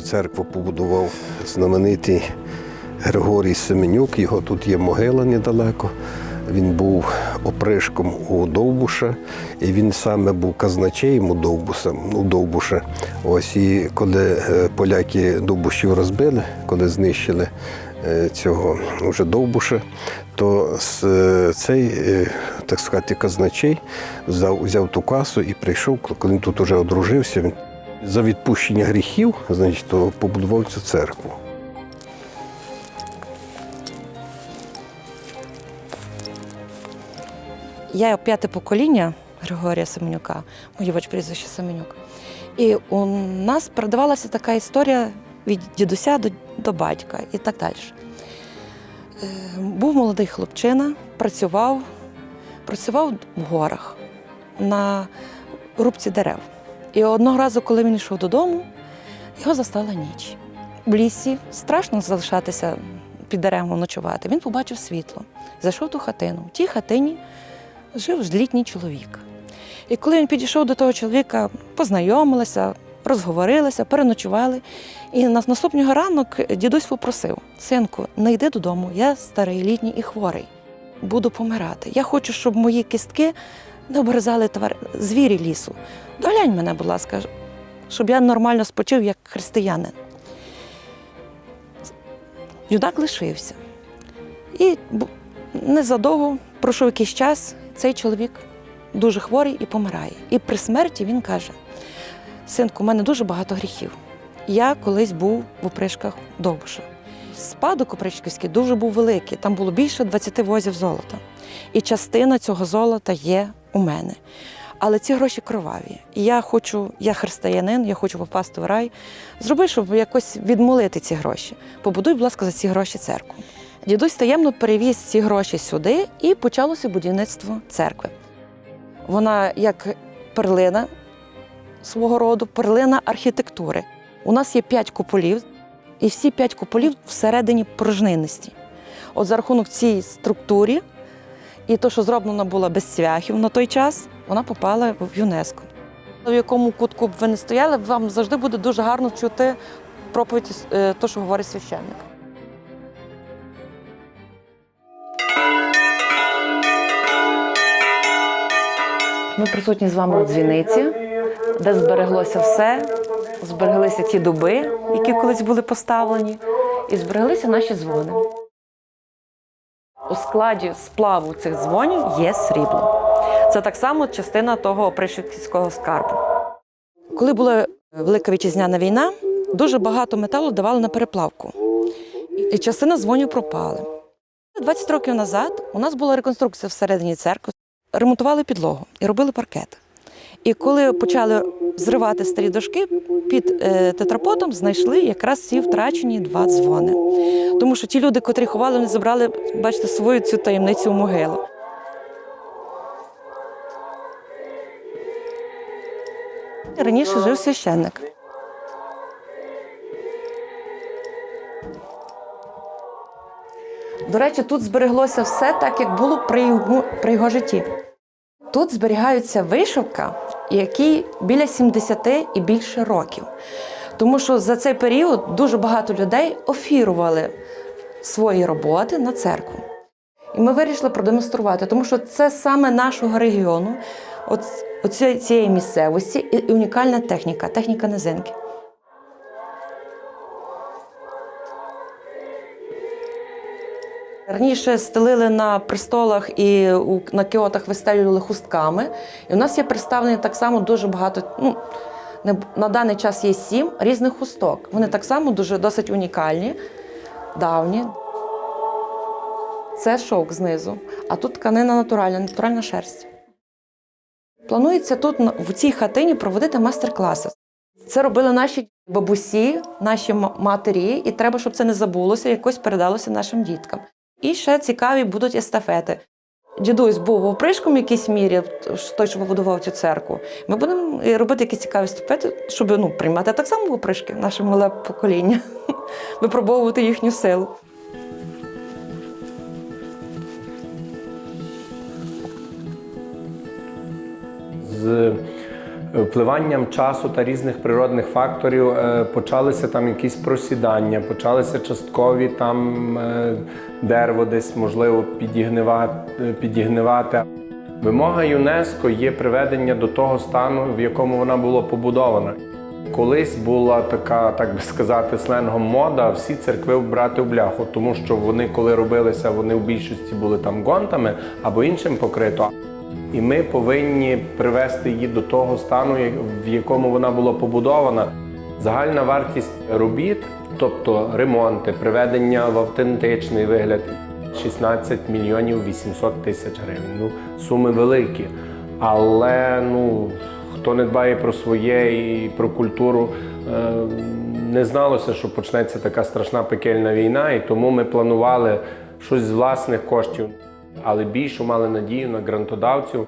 церкву побудував знаменитий Григорій Семенюк. Його тут є могила недалеко. Він був опришком у Довбуша, і він саме був казначеєм у Довбуса, у Довбуша. Ось і коли е, поляки Довбушів розбили, коли знищили е, цього вже Довбуша, то е, цей, так сказати, казначей взяв, взяв ту касу і прийшов, коли він тут уже одружився. За відпущення гріхів, значить, то побудував цю церкву. Я п'яте покоління Григорія Семенюка, моє вач прізвище Семенюк. І у нас передавалася така історія від дідуся до, до батька і так далі. Е, Був молодий хлопчина, працював, працював в горах на рубці дерев. І одного разу, коли він йшов додому, його застала ніч. В лісі страшно залишатися під деревом ночувати. Він побачив світло, зайшов ту хатину. В тій хатині жив літній чоловік. І коли він підійшов до того чоловіка, познайомилися, розговорилися, переночували. І на наступного ранок дідусь попросив: синку, не йди додому, я старий літній і хворий. Буду помирати. Я хочу, щоб мої кістки не обрізали твар... звірі лісу. Доглянь мене, будь ласка, щоб я нормально спочив як християнин. Юнак лишився. І незадовго пройшов якийсь час, цей чоловік дуже хворий і помирає. І при смерті він каже: Синку, у мене дуже багато гріхів. Я колись був в опришках Довбуша. Спадок опришківський дуже був великий, там було більше 20 возів золота. І частина цього золота є у мене. Але ці гроші кроваві. І я хочу, я християнин, я хочу попасти в рай. Зроби, щоб якось відмолити ці гроші. Побудуй, будь ласка, за ці гроші церкву. Дідусь таємно перевіз ці гроші сюди і почалося будівництво церкви. Вона як перлина свого роду, перлина архітектури. У нас є п'ять куполів, і всі п'ять куполів всередині порожнинності. От за рахунок цієї структури і то, що зроблено було без цвяхів на той час, вона попала в ЮНЕСКО. В якому кутку б ви не стояли, вам завжди буде дуже гарно чути проповідь, е, то, що говорить священник. Ми присутні з вами у дзвіниці, де збереглося все. Збереглися ті дуби, які колись були поставлені, і збереглися наші дзвони. У складі сплаву цих дзвонів є срібло. Це так само частина того опришківського скарбу. Коли була Велика Вітчизняна війна, дуже багато металу давали на переплавку. І частина дзвонів пропали. 20 років назад у нас була реконструкція всередині церкви, ремонтували підлогу і робили паркет. І коли почали зривати старі дошки, під е, тетрапотом знайшли якраз ці втрачені два дзвони. Тому що ті люди, котрі ховали, вони забрали, бачите, свою цю таємницю в могилу. Раніше жив священник. До речі, тут збереглося все так, як було при його, при його житті. Тут зберігаються вишивка, які біля 70 і більше років. Тому що за цей період дуже багато людей офірували свої роботи на церкву. І ми вирішили продемонструвати, тому що це саме нашого регіону, от, цієї місцевості, і унікальна техніка, техніка низинки. Раніше стелили на престолах і на кіотах вистелювали хустками. І у нас є представлені так само дуже багато. Ну, на даний час є сім різних хусток. Вони так само дуже досить унікальні, давні. Це шовк знизу, а тут тканина натуральна, натуральна шерсть. Планується тут в цій хатині проводити майстер-класи. Це робили наші бабусі, наші матері, і треба, щоб це не забулося, якось передалося нашим діткам. І ще цікаві будуть естафети. Дідусь був опришком в якійсь мірі, той, що побудував цю церкву. Ми будемо робити якісь цікаві естафети, щоб ну, приймати так само опришки, наше мале покоління, випробовувати їхню силу. з впливанням часу та різних природних факторів е, почалися там якісь просідання, почалися часткові там е, дерево десь можливо підігнивати. Вимога ЮНЕСКО є приведення до того стану, в якому вона була побудована. Колись була така, так би сказати, сленгом мода всі церкви вбрати в бляху, тому що вони, коли робилися, вони в більшості були там гонтами або іншим покрито. І ми повинні привести її до того стану, в якому вона була побудована. Загальна вартість робіт, тобто ремонти, приведення в автентичний вигляд 16 мільйонів 800 тисяч гривень. Ну, суми великі. Але ну, хто не дбає про своє і про культуру, е, не зналося, що почнеться така страшна пекельна війна, і тому ми планували щось з власних коштів, але більшу мали надію на грантодавців.